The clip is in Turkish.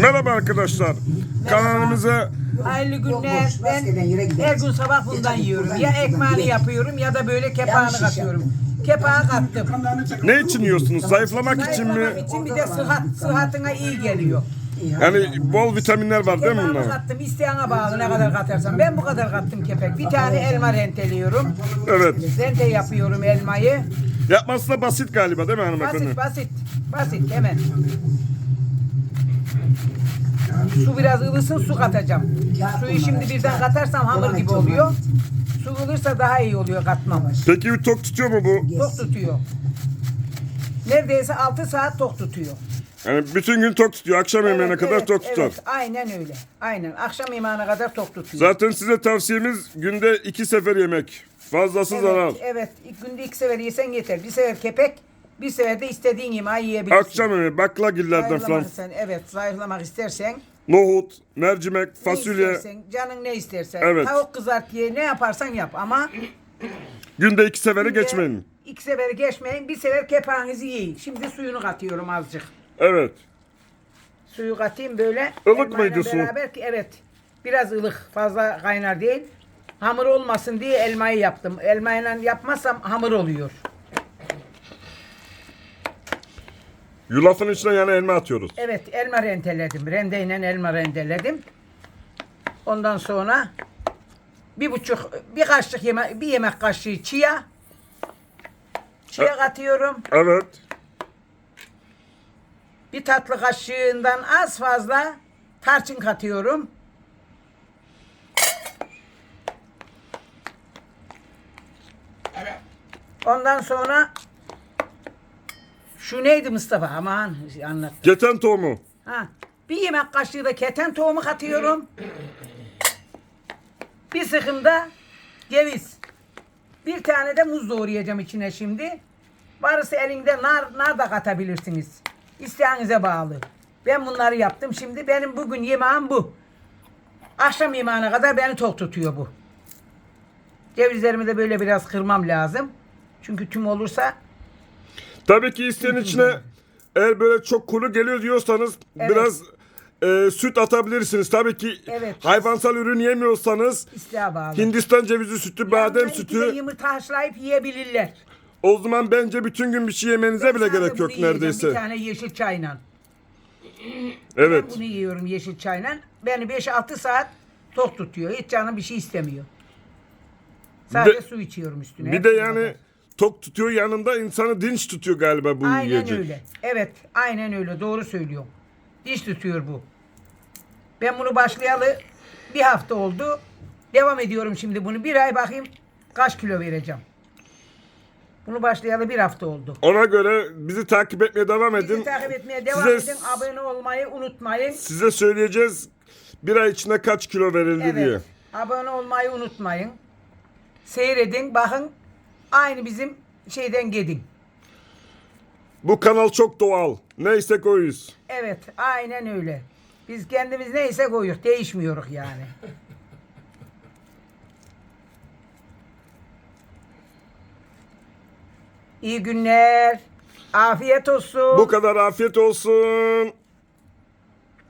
Merhaba arkadaşlar. Kanalımıza Hayırlı günler. Ben her gün sabah bundan yiyorum. Ya ekmeğini yapıyorum ya da böyle kepağını katıyorum. Kepağı kattım. ne için yiyorsunuz? Zayıflamak için Zayıflamak mi? için bir de sıhhat, sıhhatına iyi geliyor. Yani bol vitaminler var değil mi Kepağını bunlar? kattım. İsteyene bağlı ne kadar katarsan. Ben bu kadar kattım kepek. Bir tane elma renteliyorum. Evet. Rente yapıyorum elmayı. Yapması da basit galiba değil mi hanımefendi? Basit basit. Basit hemen. Su biraz ılısın su katacağım. Suyu şimdi birden katarsam hamur gibi oluyor. Su ılırsa daha iyi oluyor katmam. Peki bir tok tutuyor mu bu? Tok tutuyor. Neredeyse 6 saat tok tutuyor. Yani bütün gün tok tutuyor. Akşam yemeğine Evet, kadar evet, tok tutar. Evet, aynen öyle. Aynen. Akşam yemeğine kadar tok tutuyor. Zaten size tavsiyemiz günde iki sefer yemek. Fazlası zarar. Evet, evet. İlk günde iki sefer yesen yeter. Bir sefer kepek, bir sefer de istediğin yemeği yiyebilirsin. Akşam yemeği baklagillerden falan. Zayıflamak sen, evet, zayıflamak istersen, Nohut, mercimek, ne fasulye. istersen, canın ne istersen, Evet. tavuk kızart ye, ne yaparsan yap ama Günde iki seferi günde geçmeyin. İki sefer geçmeyin, bir sefer kepeğinizi yiyin. Şimdi suyunu katıyorum azıcık. Evet. Suyu katayım böyle. Ilık mıydı su? Beraber ki evet. Biraz ılık, fazla kaynar değil. Hamur olmasın diye elmayı yaptım. Elmayla yapmazsam hamur oluyor. Yulafın içine yani elma atıyoruz. Evet, elma rendeledim. Rendeyle elma rendeledim. Ondan sonra bir buçuk, bir kaşık yeme, bir yemek kaşığı çiğ. Çiğ katıyorum. Evet. Bir tatlı kaşığından az fazla tarçın katıyorum. Ondan sonra şu neydi Mustafa? Aman anlat. Keten tohumu. Ha, bir yemek kaşığı da keten tohumu katıyorum. Bir sıkım da ceviz. Bir tane de muz doğrayacağım içine şimdi. Varsa elinde nar, nar da katabilirsiniz. İsteğinize bağlı. Ben bunları yaptım. Şimdi benim bugün yemeğim bu. Akşam yemeğine kadar beni tok tutuyor bu. Cevizlerimi de böyle biraz kırmam lazım. Çünkü tüm olursa Tabii ki isteyen içine eğer böyle çok kuru geliyor diyorsanız Evet. biraz e, süt atabilirsiniz. Tabii ki Evet. hayvansal ürün yemiyorsanız isteğe bağlı. Hindistan cevizi sütü, badem de sütü yumurta haşlayıp yiyebilirler. o zaman bence bütün gün bir şey yemenize bile Ben sadece gerek yok yiyeceğim, Bir neredeyse. tane yeşil çayla. Evet. Ben bunu yiyorum yeşil çayla. Beni 5-6 saat tok tutuyor. Hiç canım bir şey istemiyor. Sadece de- su içiyorum üstüne. Bir de yani. Tok tutuyor yanında insanı dinç tutuyor galiba bu Aynen yiyecek. öyle. Evet, aynen öyle. Doğru söylüyorum. Diş tutuyor bu. Ben bunu başlayalı bir hafta oldu. Devam ediyorum şimdi bunu. Bir ay bakayım kaç kilo vereceğim. Bunu başlayalı bir hafta oldu. Ona göre bizi takip etmeye devam edin. Bizi takip etmeye devam Size- edin. Abone olmayı unutmayın. Size söyleyeceğiz bir ay içinde kaç kilo verildi diye. Evet. Abone olmayı unutmayın. Seyredin, bakın. Aynı bizim şeyden gidin. Bu kanal çok doğal. Neyse koyuz. Evet, aynen öyle. Biz kendimiz neyse koyuyoruz, değişmiyoruz yani. İyi günler. Afiyet olsun. Bu kadar afiyet olsun.